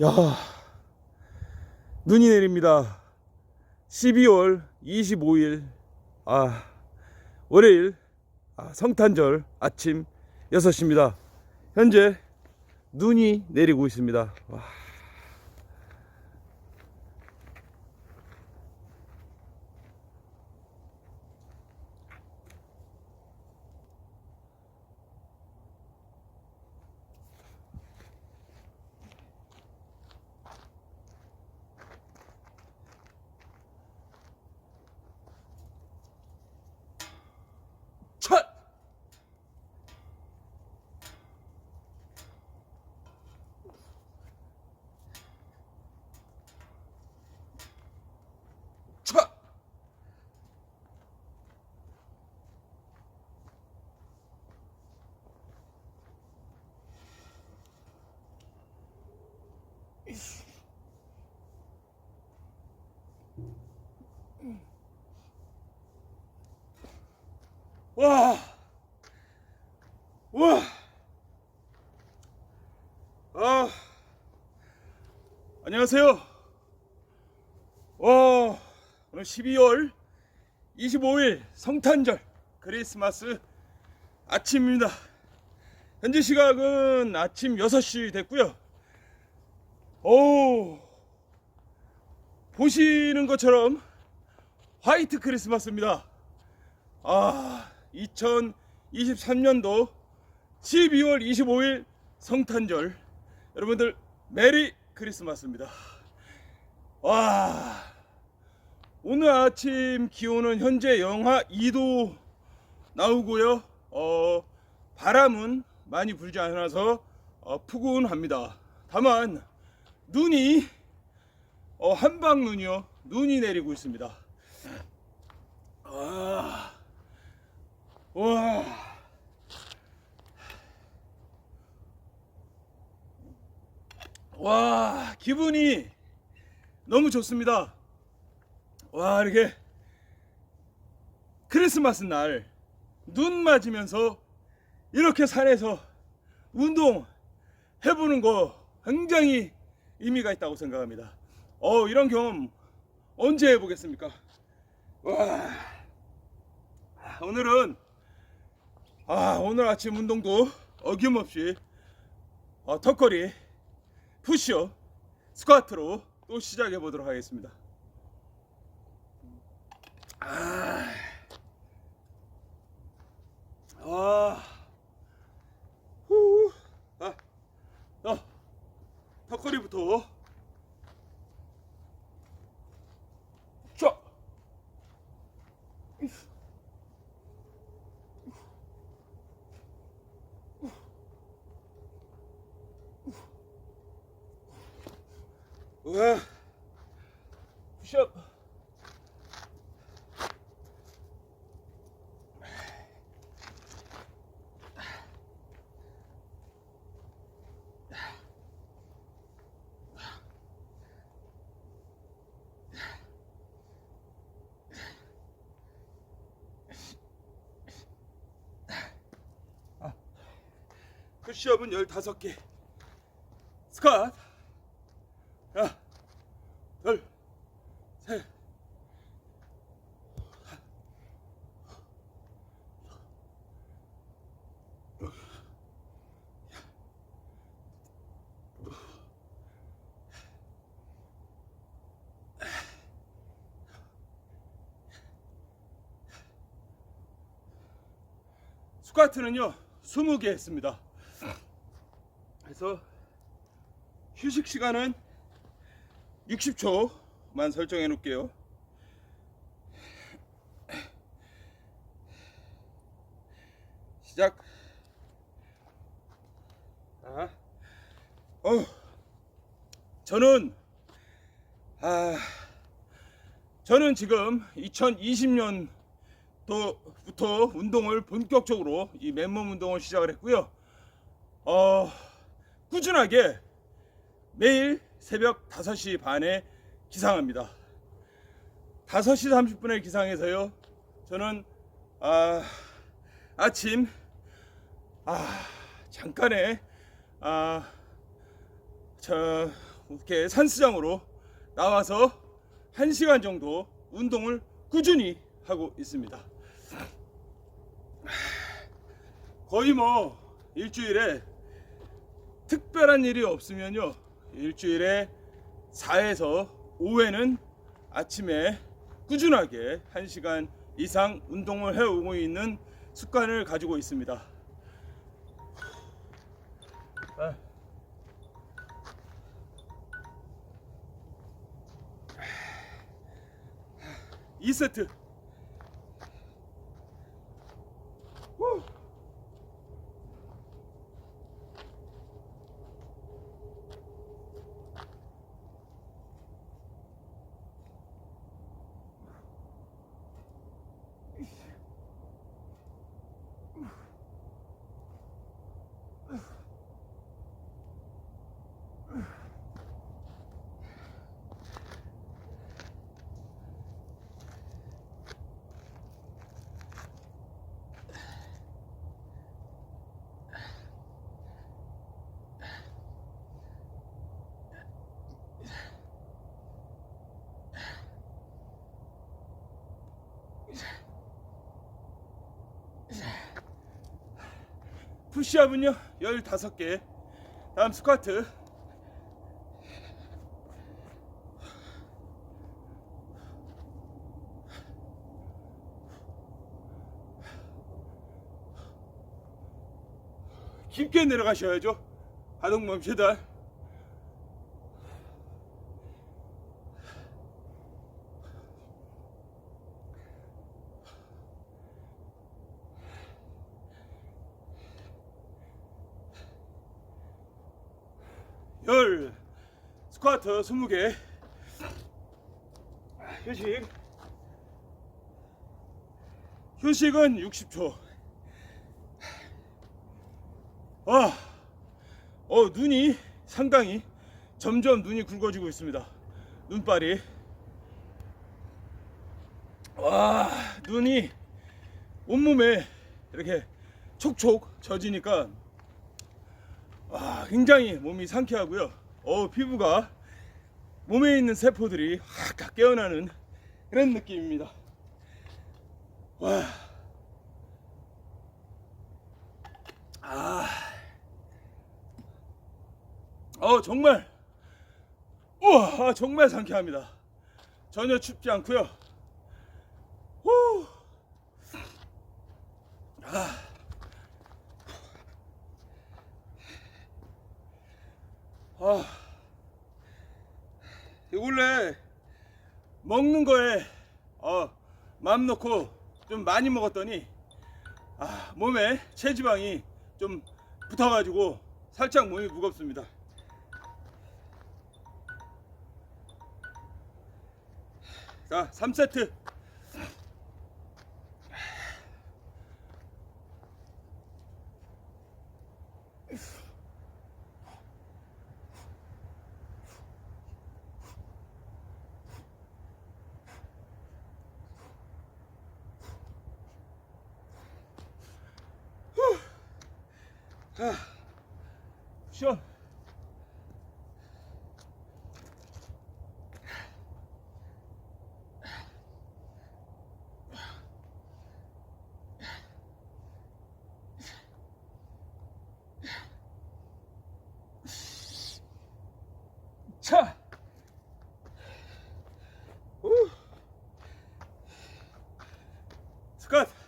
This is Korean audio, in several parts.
야, 눈이 내립니다. 12월 25일, 아, 월요일, 아, 성탄절 아침 6시입니다. 현재 눈이 내리고 있습니다. 와. 와! 와! 아, 안녕하세요. 와, 오늘 12월 25일 성탄절 크리스마스 아침입니다. 현재 시각은 아침 6시 됐고요. 오, 보시는 것처럼 화이트 크리스마스입니다. 아, 2023년도 12월 25일 성탄절 여러분들 메리 크리스마스입니다. 와 오늘 아침 기온은 현재 영하 2도 나오고요. 어, 바람은 많이 불지 않아서 어, 푸근합니다. 다만 눈이 어, 한방 눈이요. 눈이 내리고 있습니다. 아, 와. 와, 기분이 너무 좋습니다. 와, 이렇게 크리스마스 날 눈 맞으면서 이렇게 산에서 운동 해보는 거 굉장히 의미가 있다고 생각합니다. 어, 이런 경험 언제 해보겠습니까? 와, 아, 오늘은 아, 오늘 아침 운동도 어김없이 어, 턱걸이 푸시업, 스쿼트로 또 시작해 보도록 하겠습니다. 아, 아, 후, 아, 어, 턱걸이부터. 우와. 푸시업. 푸시업은 15개. 스쿼트. 하나, 둘, 셋. 스쿼트는요 20개 했습니다. 그래서 휴식 시간은 60초만 설정해 놓을게요. 시작. 아, 어, 저는 아, 저는 지금 2020년도 부터 운동을 본격적으로 이 맨몸 운동을 시작을 했고요. 어, 꾸준하게 매일 새벽 5시 반에 기상합니다. 5시 30분에 기상해서요. 저는 아, 아침 아, 잠깐의 아, 저 이렇게 산수장으로 나와서 1시간 정도 운동을 꾸준히 하고 있습니다. 거의 뭐 일주일에 특별한 일이 없으면요. 일주일에 4에서 5회는 아침에 꾸준하게 1시간 이상 운동을 해오고 있는 습관을 가지고 있습니다. 아. 2세트. Woo. 푸시업은요 15개. 다음 스쿼트. 깊게 내려가셔야죠. 하동몸 페달 스쿼트 20개. 휴식. 휴식은 60초. 아, 어 눈이 상당히 점점 눈이 굵어지고 있습니다. 눈발이. 와 눈이 온몸에 이렇게 촉촉 젖으니까 아, 굉장히 몸이 상쾌하고요. 어, 피부가 몸에 있는 세포들이 확 깨어나는 그런 느낌입니다. 와. 아. 어, 정말 우와, 아, 정말 상쾌합니다. 전혀 춥지 않고요. 후. 아. 아, 원래 먹는 거에 어, 마음 놓고 좀 많이 먹었더니 아, 몸에 체지방이 좀 붙어가지고 살짝 몸이 무겁습니다. 자, 3세트. 자, 시원. 차. 우. 스쿼트.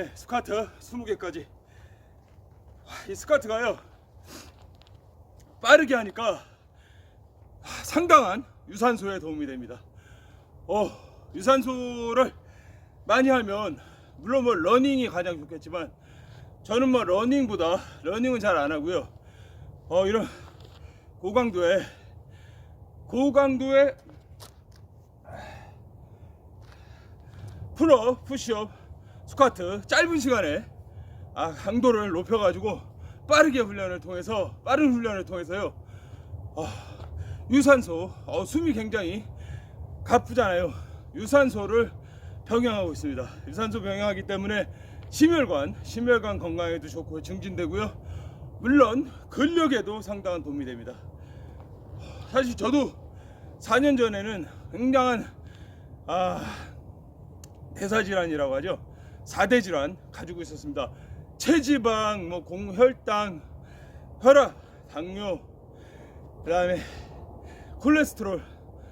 네, 스쿼트 20개까지. 이 스쿼트가요. 빠르게 하니까 상당한 유산소에 도움이 됩니다. 어, 유산소를 많이 하면 물론 뭐 러닝이 가장 좋겠지만 저는 뭐 러닝보다 러닝은 잘 안 하고요. 어, 이런 고강도의 고강도의 풀업, 푸시업, 스쿼트 짧은 시간에 아, 강도를 높여가지고 빠르게 훈련을 통해서 빠른 훈련을 통해서요. 아, 유산소 어, 숨이 굉장히 가쁘잖아요. 유산소를 병행하고 있습니다. 유산소 병행하기 때문에 심혈관, 심혈관 건강에도 좋고 증진되고요. 물론 근력에도 상당한 도움이 됩니다. 사실 저도 4년 전에는 굉장한 아, 대사 질환이라고 하죠. 4대 질환 가지고 있었습니다. 체지방, 뭐 공혈당, 혈압, 당뇨, 그다음에 콜레스테롤,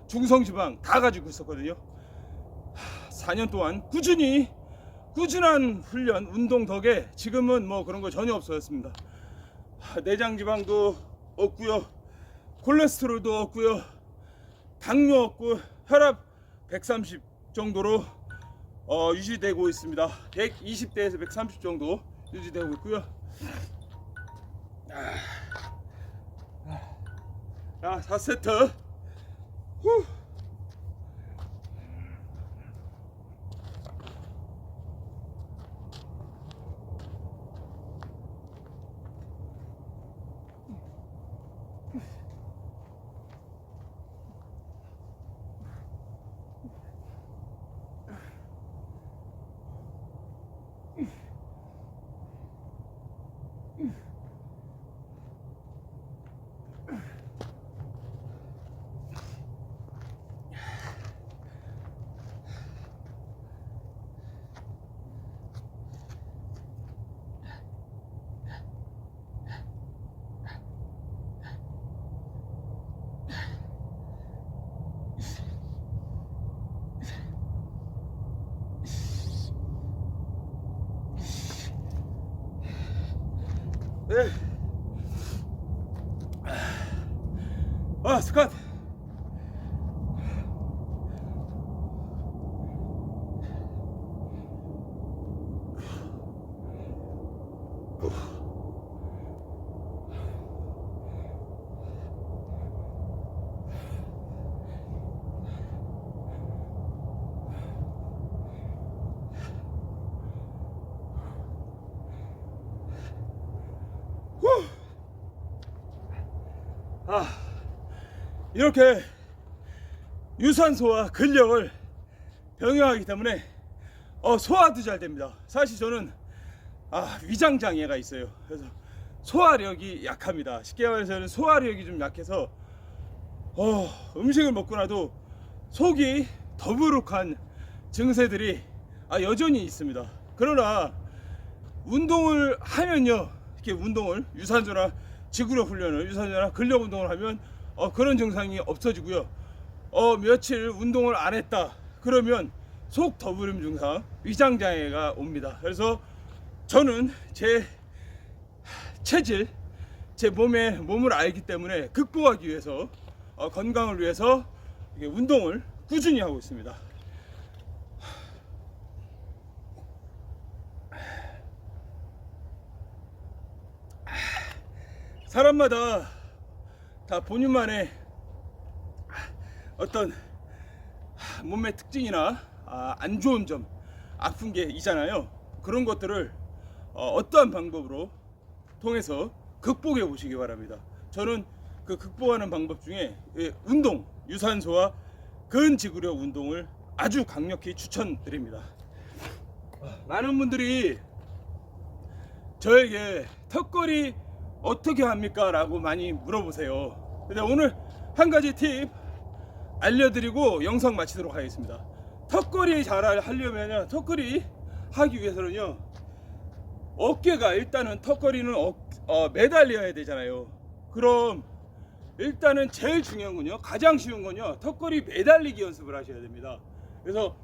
중성지방 다 가지고 있었거든요. 4년 동안 꾸준히 꾸준한 훈련, 운동 덕에 지금은 뭐 그런 거 전혀 없어졌습니다. 내장 지방도 없고요. 콜레스테롤도 없고요. 당뇨 없고 혈압 130 정도로 어, 유지되고 있습니다. 120대에서 130 정도 유지되고 있고요. 자, 4세트. 후. Yeah. 이렇게 유산소와 근력을 병행하기 때문에 어, 소화도 잘 됩니다. 사실 저는 아, 위장 장애가 있어요. 그래서 소화력이 약합니다. 쉽게 말해서 저는 소화력이 좀 약해서 어, 음식을 먹고 나도 속이 더부룩한 증세들이 아, 여전히 있습니다. 그러나 운동을 하면요 이렇게 운동을 유산소나 지구력 훈련을 유산소나 근력 운동을 하면 어, 그런 증상이 없어지고요. 어 며칠 운동을 안 했다. 그러면 속 더부림 증상 위장 장애가 옵니다. 그래서 저는 제 체질 제 몸의 몸을 알기 때문에 극복하기 위해서 어, 건강을 위해서 이게 운동을 꾸준히 하고 있습니다. 사람마다 다 본인만의 어떤 몸의 특징이나 아, 안 좋은 점, 아픈 게 있잖아요. 그런 것들을 어, 어떠한 방법으로 통해서 극복해 보시기 바랍니다. 저는 그 극복하는 방법 중에 예, 운동, 유산소와 근지구력 운동을 아주 강력히 추천드립니다. 많은 분들이 저에게 턱걸이 어떻게 합니까? 라고 많이 물어보세요. 근데 오늘 한 가지 팁 알려드리고 영상 마치도록 하겠습니다. 턱걸이 잘 하려면 턱걸이 하기 위해서는요 어깨가 일단은 턱걸이는 어, 어, 매달려야 되잖아요. 그럼 일단은 제일 중요한 건요 가장 쉬운 건요 턱걸이 매달리기 연습을 하셔야 됩니다. 그래서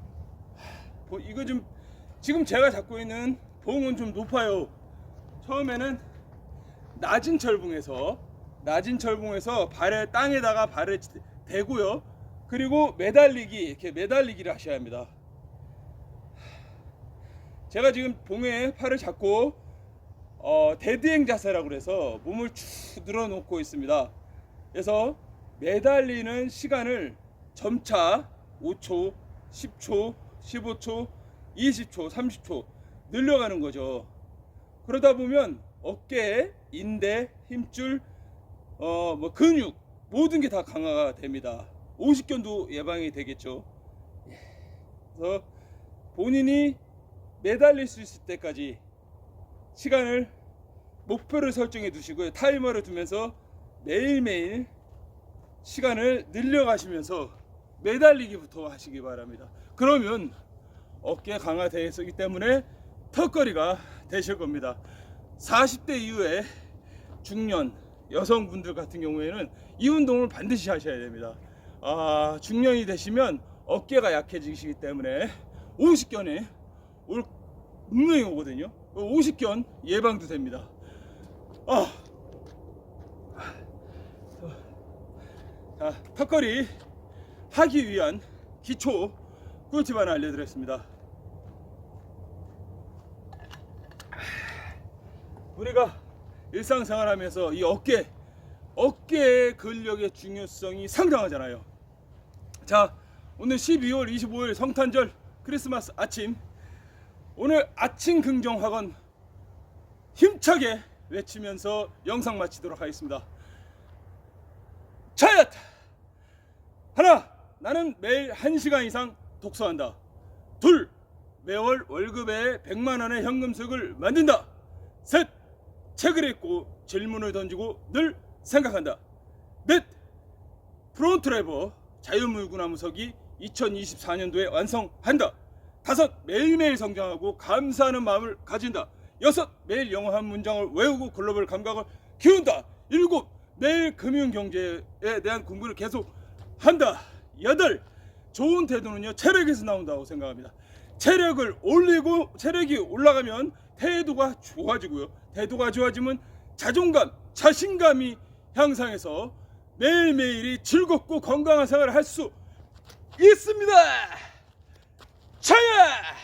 하, 보- 이거 좀 지금 제가 잡고 있는 봉은 좀 높아요. 처음에는 낮은 철봉에서 낮은 철봉에서 발을 땅에다가 발을 대고요. 그리고 매달리기 이렇게 매달리기를 하셔야 합니다. 제가 지금 봉에 팔을 잡고 어, 대드행 자세라고 그래서 몸을 쭉 늘어놓고 있습니다. 그래서 매달리는 시간을 점차 5초, 10초, 15초, 20초, 30초 늘려가는 거죠. 그러다 보면 어깨, 인대, 힘줄, 어, 뭐 근육 모든 게 다 강화가 됩니다. 오십견도 예방이 되겠죠. 그래서 본인이 매달릴 수 있을 때까지 시간을 목표를 설정해 두시고요. 타이머를 두면서 매일매일 시간을 늘려가시면서 매달리기부터 하시기 바랍니다. 그러면 어깨 강화되기 때문에 턱걸이가 되실 겁니다. 40대 이후에 중년 여성분들 같은 경우에는 이 운동을 반드시 하셔야 됩니다. 아, 중년이 되시면 어깨가 약해지시기 때문에 50견에 올 분명히 오거든요. 50견 예방도 됩니다. 아, 자, 턱걸이 하기 위한 기초 꿀팁 하나 알려드렸습니다. 우리가 일상생활하면서 이 어깨, 어깨의 근력의 중요성이 상당하잖아요. 자, 오늘 12월 25일 성탄절 크리스마스 아침. 오늘 아침 긍정 학원 힘차게 외치면서 영상 마치도록 하겠습니다. 차렷! 하나, 나는 매일 1시간 이상 독서한다. 둘, 매월 월급에 100만 원의 현금수익을 만든다. 셋, 책을 읽고 질문을 던지고 늘 생각한다. 넷, 프론트레버 자유물구나무석이 2024년도에 완성한다. 다섯, 매일매일 성장하고 감사하는 마음을 가진다. 여섯, 매일 영어 한 문장을 외우고 글로벌 감각을 키운다. 일곱, 매일 금융 경제에 대한 공부를 계속 한다. 여덟, 좋은 태도는요 체력에서 나온다고 생각합니다. 체력을 올리고 체력이 올라가면 태도가 좋아지고요. 태도가 좋아지면 자존감, 자신감이 향상해서 매일매일이 즐겁고 건강한 생활을 할 수 있습니다. 차야!